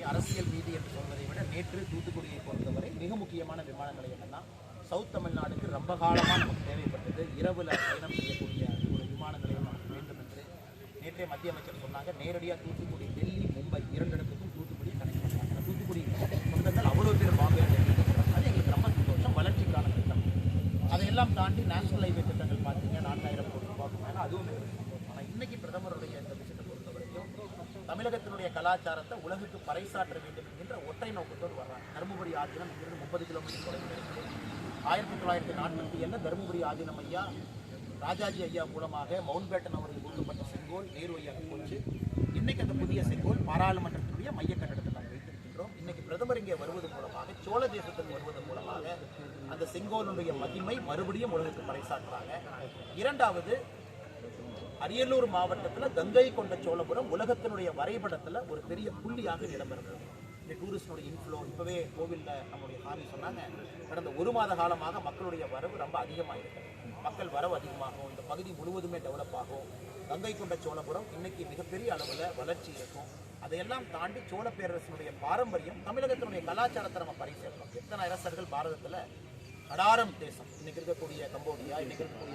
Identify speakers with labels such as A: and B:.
A: அரசியல் நீதி என்று சொல்வதை விட நேற்று தூத்துக்குடியை பொறுத்தவரை மிக முக்கியமான விமான நிலையம் என்னன்னா சவுத் தமிழ்நாடுக்கு ரொம்ப காலமாக நமக்கு தேவைப்பட்டது. இரவில் பயணம் செய்யக்கூடிய ஒரு விமான நிலையம் நமக்கு வேண்டும் என்று நேற்றே மத்திய அமைச்சர் சொன்னாங்க. நேரடியாக தூத்துக்குடி டெல்லி மும்பை இரண்டு இடத்துக்கும் தூத்துக்குடி கணக்கு தூத்துக்குடி சொந்தங்கள் அவ்வளோ பேர் பாம்பே அது எங்களுக்கு ரொம்ப சந்தோஷம். வளர்ச்சிக்கான திட்டம். அதையெல்லாம் தாண்டி நேஷனல் ஹைவே திட்டங்கள் பார்த்தீங்க நான்காயிரம் கோடி ரூபாய் அதுவும் எங்களுக்கு சந்தோஷம். ஆனால் இன்னைக்கு பிரதமர் தமிழகத்தினுடைய கலாச்சாரத்தை உலகுக்கு பறைசாற்ற வேண்டும் என்கின்ற ஒற்றை நோக்கத்தோடு வர்றாங்க. தருமபுரி ஆதீனம் இங்கிருந்து முப்பது கிலோமீட்டர் தொலைவில் இருக்குது. ஆயிரத்தி தொள்ளாயிரத்தி நாற்பத்தி ஏழில் தருமபுரி ஆதீனம் ஐயா ராஜாஜி ஐயா மூலமாக மவுண்ட்பேட்டன் அவர்கள் கொடுக்கப்பட்ட செங்கோல் நேரு ஐயா போச்சு. இன்னைக்கு அந்த புதிய செங்கோல் பாராளுமன்றத்துடைய மைய கட்டடத்தில் நாங்கள் வைத்திருக்கின்றோம். இன்னைக்கு பிரதமர் இங்கே வருவது மூலமாக சோழ தேசத்துக்கு வருவது மூலமாக அந்த செங்கோலுடைய மகிமை மறுபடியும் உலகுக்கு பறைசாற்றுறாங்க. இரண்டாவது அரியலூர் மாவட்டத்தில் கங்கை கொண்ட சோழபுரம் உலகத்தினுடைய வரைபடத்தில் ஒரு பெரிய புள்ளியாக இடம்பெறுகிறது இந்த டூரிஸ்டோட இன்ஃப்ளோ இப்போவே கோவிலில் நம்முடைய சாமி சொன்னாங்க. கடந்த ஒரு மாத காலமாக மக்களுடைய வரவு ரொம்ப அதிகமாக இருக்கு மக்கள் வரவு அதிகமாகும். இந்த பகுதி முழுவதுமே டெவலப் ஆகும். கங்கை கொண்ட சோழபுரம் இன்னைக்கு மிகப்பெரிய அளவில் வளர்ச்சி இருக்கும். அதையெல்லாம் தாண்டி சோழ பேரரசனுடைய பாரம்பரியம் தமிழகத்தினுடைய கலாச்சாரத்தை நம்ம பரிசேர்க்கணும். எத்தனை அரசர்கள் பாரதத்தில் கடாரம் தேசம். இன்னைக்கு இருக்கக்கூடிய கம்போடியா இன்னைக்கு இருக்கக்கூடிய